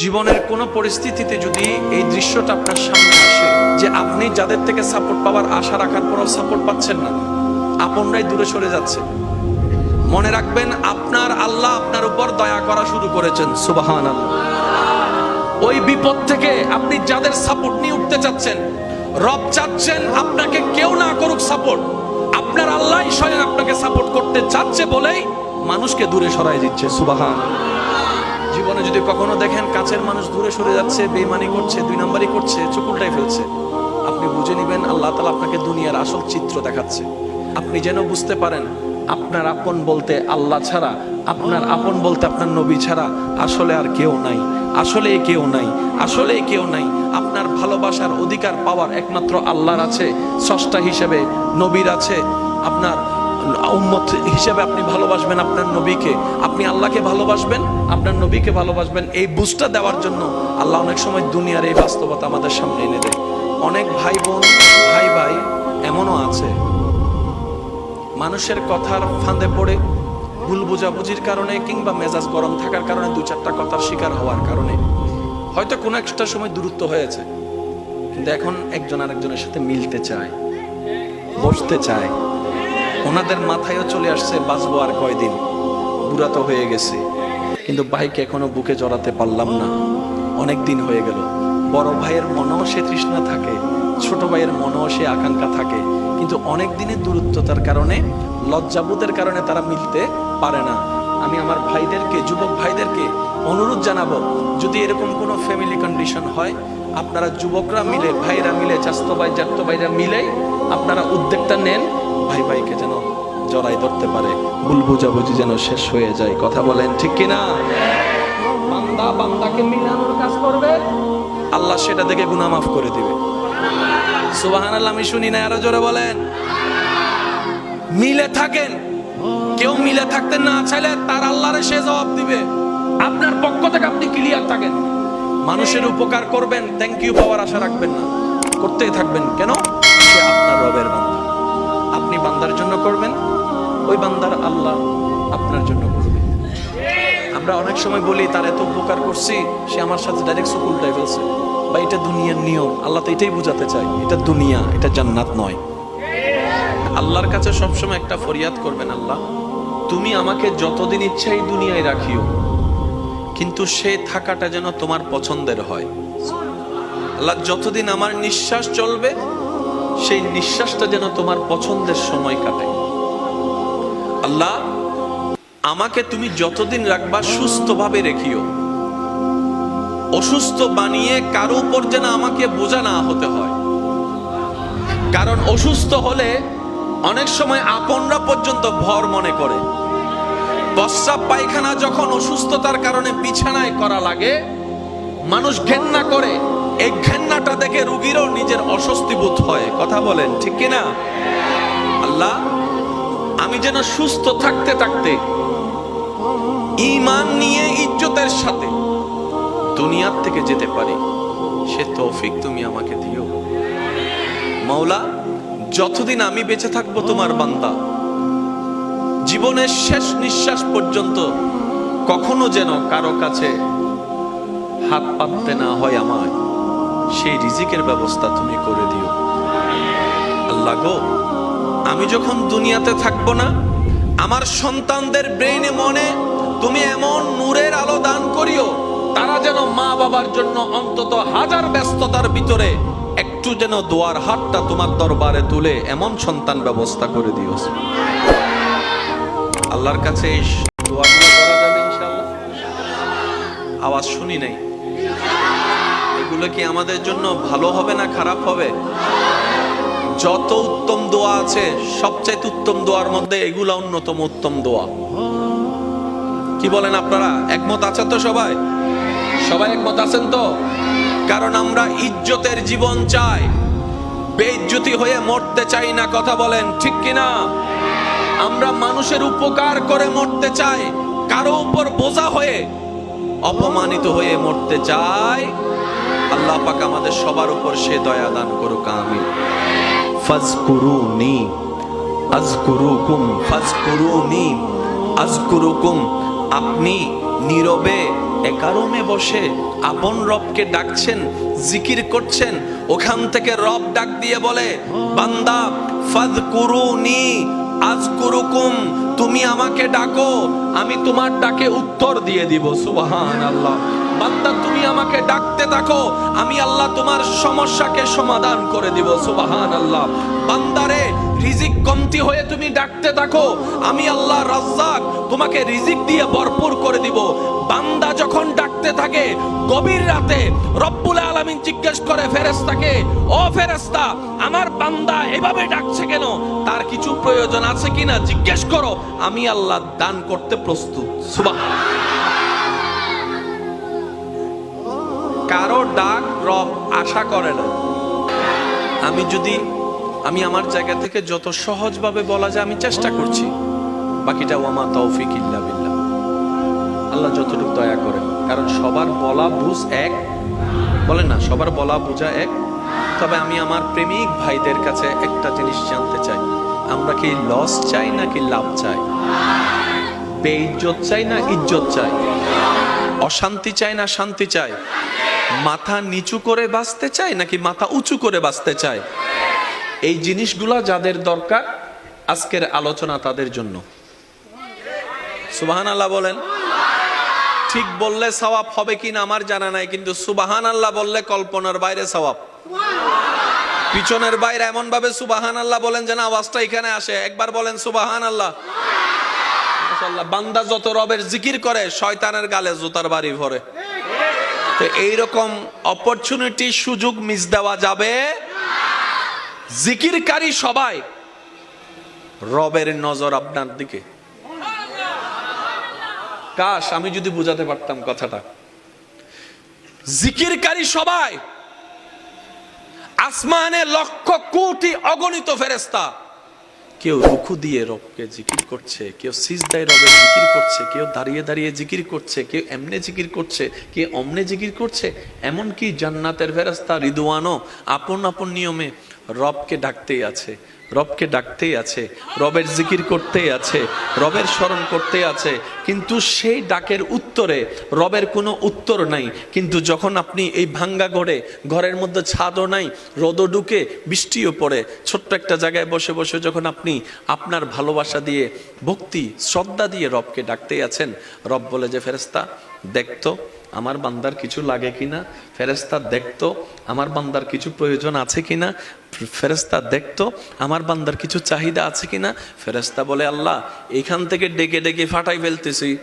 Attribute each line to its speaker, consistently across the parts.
Speaker 1: জীবনের কোনো পরিস্থিতিতে যদি এই দৃশ্যটা আপনার সামনে আসে, যে আপনি যাদের থেকে সাপোর্ট পাওয়ার আশা রাখার পরও সাপোর্ট পাচ্ছেন না, আপনরাই দূরে সরে যাচ্ছে। মনে রাখবেন, আপনার আল্লাহ আপনার উপর দয়া করা শুরু করেছেন সুবাহান ওই বিপদ থেকে আপনি যাদের সাপোর্ট নিয়ে উঠতে চাচ্ছেন, রব চাচ্ছেন আপনাকে কেউ না করুক সাপোর্ট আপনার আল্লাহ স্বয়ং আপনাকে সাপোর্ট করতে চাচ্ছে বলেই মানুষকে দূরে সরাই দিচ্ছে সুবাহান জীবনে যদি কখনো দেখেন কাছের মানুষ দূরে সরে যাচ্ছে, বেইমানি করছে, দুই নাম্বারই করছে, চুকুলটাই ফেলছে, আপনি বুঝে নেবেন আল্লাহ তালা আপনাকে দুনিয়ার আসল চিত্র দেখাচ্ছে। আপনি যেন বুঝতে পারেন, আপনার আপন বলতে আল্লাহ ছাড়া, আপনার আপন বলতে আপনার নবী ছাড়া আসলে আর কেউ নাই, আসলে কেউ নাই, আসলে কেউ নাই। আপনার ভালোবাসার অধিকার পাওয়ার একমাত্র আল্লাহর আছে, স্রষ্টা হিসেবে নবীর আছে, আপনার উম্মত হিসেবে আপনি ভালোবাসবেন আপনার নবীকে। আপনি আল্লাহকে ভালোবাসবেন, আপনার নবীকে ভালোবাসবেন। এই বুঝটা দেওয়ার জন্য আল্লাহ অনেক সময় দুনিয়ার এই বাস্তবতা আমাদের সামনে এনে দেয়। অনেক ভাই বোন ভাই ভাই এমনও আছে। মানুষের কথার ফাঁদে পড়ে, ভুল বোঝাবুঝির কারণে কিংবা মেজাজ গরম থাকার কারণে দু চারটা কথার শিকার হওয়ার কারণে। হয়তো কোনো একটা সময় দূরত্ব হয়েছে, কিন্তু এখন একজন আরেকজনের সাথে মিলতে চায়, বসতে চায়। ওনাদের মাথায়ও চলে আসছে, বাঁচবো আর কয়দিন। বুড়া তো হয়ে গেছে। কিন্তু ভাইকে এখনও বুকে জড়াতে পারলাম না। অনেক দিন হয়ে গেল। বড় ভাইয়ের মনেও সে তৃষ্ণা থাকে, ছোট ভাইয়ের মনেও সে আকাঙ্ক্ষা থাকে। কিন্তু অনেক দিনের দূরত্বতার কারণে, লজ্জাবোধের কারণে তারা মিলতে পারে না। আমি আমার ভাইদেরকে, যুবক ভাইদেরকে অনুরোধ জানাব, যদি এরকম কোনো ফ্যামিলি কন্ডিশন হয় আপনারা যুবকরা মিলে, ভাইরা মিলে চাস্ত ভাই জাত্ত ভাইরা মিলে আপনারা উদ্যোগটা নেন। ভাই ভাইকে যেন জড়াই ধরতে পারে। ভুল বুঝাবুঝি যেন শেষ হয়ে যায়। কথা বলেন ঠিক কিনা? বান্দা বান্দাকে মিলানোর কাজ করবে। আল্লাহ সেটা দেখে গুনাহ মাফ করে দিবে। সুবহানাল্লাহ, আমি শুনি না আরও জোরে বলেন। মিলে থাকেন। কেউ মিলে থাকতে না চাইলে তার আল্লাহরে সে জবাব দিবে। আপনার পক্ষ থেকে আপনি ক্লিয়ার থাকেন। মানুষের উপকার করবেন থ্যাংক ইউ পাওয়ার আশা রাখবেন না। করতেই থাকবেন। কেন? সে আপনার রবের বান্দা। আপনি বান্দার জন্য করবেন, ওই বান্দার আল্লাহ আপনার জন্য করবে আমরা অনেক সময় বলি, তার এত উপকার করছি, সে আমার সাথে ডাইরেক্ট সুকুলটাই ফেলছে। বা এটা দুনিয়ার নিয়ম। আল্লাহ তো এটাই বোঝাতে চায়, এটা দুনিয়া, এটা জান্নাত নয়। আল্লাহর কাছে সবসময় একটা ফরিয়াদ করবেন, আল্লাহ, তুমি আমাকে যতদিন ইচ্ছা এই দুনিয়ায় রাখিও। কিন্তু সে থাকাটা যেন তোমার পছন্দের হয়। আল্লাহ যতদিন আমার নিঃশ্বাস চলবে, সেই নিঃশ্বাসটা যেন তোমার পছন্দের সময় কাটে। আল্লাহ, আমাকে তুমি যতদিন রাখবা সুস্থভাবে রেখিও। অসুস্থ বানিয়ে কারও উপর যেন আমাকে বোঝা না হতে হয়। কারণ অসুস্থ হলে অনেক সময় আপনরা পর্যন্ত ভর মনে করে। প্রস্রাব পায়খানা যখন অসুস্থতার কারণে বিছানায় করা লাগে, মানুষ ঘেন্না করে, এই ঘেন্নাটা দেখে রুগীরও নিজের অস্বস্তি বোধ হয়। কথা বলেন, ঠিক কিনা? আল্লাহ, আমি যেন সুস্থ থাকতে থাকতে ইমান নিয়ে ইজ্জতের সাথে দুনিয়ার থেকে যেতে পারি, সে তৌফিক তুমি আমাকে দিও। মাওলা যতদিন আমি বেঁচে থাকব তোমার বান্দা জীবনের শেষ নিঃশ্বাস পর্যন্ত কখনো যেন কারও কাছে হাত পাততে না হয় আমায়, সেই রিজিকের ব্যবস্থা তুমি করে দিও। আল্লাহ গো, আমি যখন দুনিয়াতে থাকব না, আমার সন্তানদের ব্রেইনে মনে তুমি এমন নূরের আলো দান করিও, তারা যেন মা বাবার জন্য অন্তত হাজার ব্যস্ততার ভিতরে একটু যেন দোয়ার হাতটা তোমার দরবারে তুলে এমন সন্তান ব্যবস্থা করে দিও। আল্লাহর কাছে এই দোয়াগুলো করা যাবে ইনশাআল্লাহ। আওয়াজ শুনি নাই। এগুলো কি আমাদের জন্য ভালো হবে না খারাপ হবে? যত উত্তম দোয়া আছে, সবচাইতে উত্তম দোয়ার মধ্যে এগুলা অন্যতম উত্তম দোয়া। কি বলেন আপনারা? একমত আছেন তো সবাই? সবাই একমত আছেন তো? কারণ আমরা ইজ্জতের জীবন চাই। বেইজ্জতি হয়ে মরতে চাই না, কথা বলেন, ঠিক কিনা? আমরা মানুষের উপকার করে মরতে চাই, কারও উপর বোঝা হয়ে, অপমানিত হয়ে মরতে চাই। আল্লাহ পাক আমাদের সবার উপর সে দয়া দান করুক, আমিন। ফাজকুরুনি, আজকুরুকুম ফাজকুরুনি, আজকুরুকুম। আপনি নীরবে একারমে বসে আপন রবকে ডাকছেন, জিকির করছেন, ওখান থেকে রব ডাক দিয়ে বলে, বান্দা ফাদ আজ কুরুকুম, তুমি আমাকে ডাকো, আমি তোমার ডাকে উত্তর দিয়ে দিব সুবাহান আল্লাহ বান্দা, তুমি আমাকে ডাকতে থাকো, আমি আল্লাহ তোমার সমস্যাকে সমাধান করে দিব সুবাহান আল্লাহ বান্দারে, রিজিক কমতি হয়ে তুমি ডাকতে থাকো, আমি আল্লাহ রাজ্জাক তোমাকে রিজিক দিয়ে ভরপুর করে দিব। বান্দা যখন ডাকতে থাকে, গভীর রাতে রব্বুল আলামিন জিজ্ঞেস করে ফেরেশতাকে, ও ফেরেশতা, আমার বান্দা এভাবে ডাকছে কেন? তার কিছু প্রয়োজন আছে কিনা? জিজ্ঞেস করো। আমি আল্লাহ দান করতে প্রস্তুত। সুবাহ কারও ডাক রব আশা করে না। আমি যদি, আমি আমার জায়গা থেকে যত সহজভাবে বলা যায় আমি চেষ্টা করছি। বাকিটা ওয়ামা তৌফিক ইল্লা বিল্লাহ। আল্লাহ যতটুকু দয়া করেন। কারণ সবার বলা বুঝ এক। বলেন না, সবার বলা বোঝা এক। তবে আমি আমার প্রেমিক ভাইদের কাছে একটা জিনিস জানতে চাই। আমরা কি লস চাই নাকি লাভ চাই? বেইজ্জত চাই না ইজ্জত চাই? অশান্তি চাই না শান্তি চাই? মাথা নিচু করে বাঁচতে চাই নাকি মাথা উঁচু করে বাঁচতে চাই? এই জিনিসগুলা যাদের দরকার, আজকের আলোচনা তাদের জন্য। সুবাহান আল্লাহ বলেন ঠিক বললে সওয়াব হবে কিনা আমার জানা নাই, কিন্তু সুবাহান আল্লাহ বললে কল্পনার বাইরে সওয়াব। পিছনের বাইরে এমন ভাবে সুবাহান আল্লাহ বলেন যেন আওয়াজটা এখানে আসে। একবার বলেন সুবাহান আল্লাহ বান্দা যত রবের জিকির করে, শয়তানের গালে জুতার বাড়ি ভরে। তো এইরকম অপরচুনিটি সুযোগ মিস দেওয়া যাবে জিকিরকারী সবাই রবের নজর আপনার দিকে। কাশ, আমি যদি বুঝাতে পারতাম কথাটা। জিকিরকারী সবাই আসমানে লক্ষ কোটি অগণিত ফেরেস্তা কেউ রুখু দিয়ে রবকে জিকির করছে, কেউ সিজদায় রবের জিকির করছে, কেউ দাঁড়িয়ে দাঁড়িয়ে জিকির করছে, কেউ এমনে জিকির করছে কেউ অমনে জিকির করছে, এমনকি জান্নাতের ফেরাস্তা রিদুয়ানও আপন আপন নিয়মে রবকে ডাকতেই আছে। রবকে ডাকতেই আছে, রবের জিকির করতেই আছে, রবের স্মরণ করতেই আছে। কিন্তু সেই ডাকের উত্তরে রবের কোনো উত্তর নাই। কিন্তু যখন আপনি এই ভাঙ্গা ঘরে, ঘরের মধ্যে ছাদও নাই, রোদও ঢুকে বৃষ্টিও পড়ে, ছোট্ট একটা জায়গায় বসে বসে যখন আপনি আপনার ভালোবাসা দিয়ে, ভক্তি, শ্রদ্ধা দিয়ে রবকে ডাকতেই আছেন, রব বলে যে ফেরেস্তা দেখতো আমার বান্দার কিছু লাগে কিনা? ফেরেস্তা দেখতো আমার বান্দার কিছু প্রয়োজন আছে কিনা? ফেরেস্তা দেখতো আমার বান্দার কিছু চাহিদা আছে কিনা? ফেরেস্তা বলে, আল্লাহ, এখান থেকে ডেকে ডেকে ফাটাই ফেলতেছি।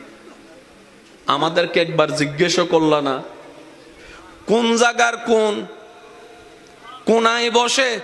Speaker 1: আমাদেরকে একবার জিজ্ঞেসও করল না। কোন জায়গার কোন? কোনায় বসে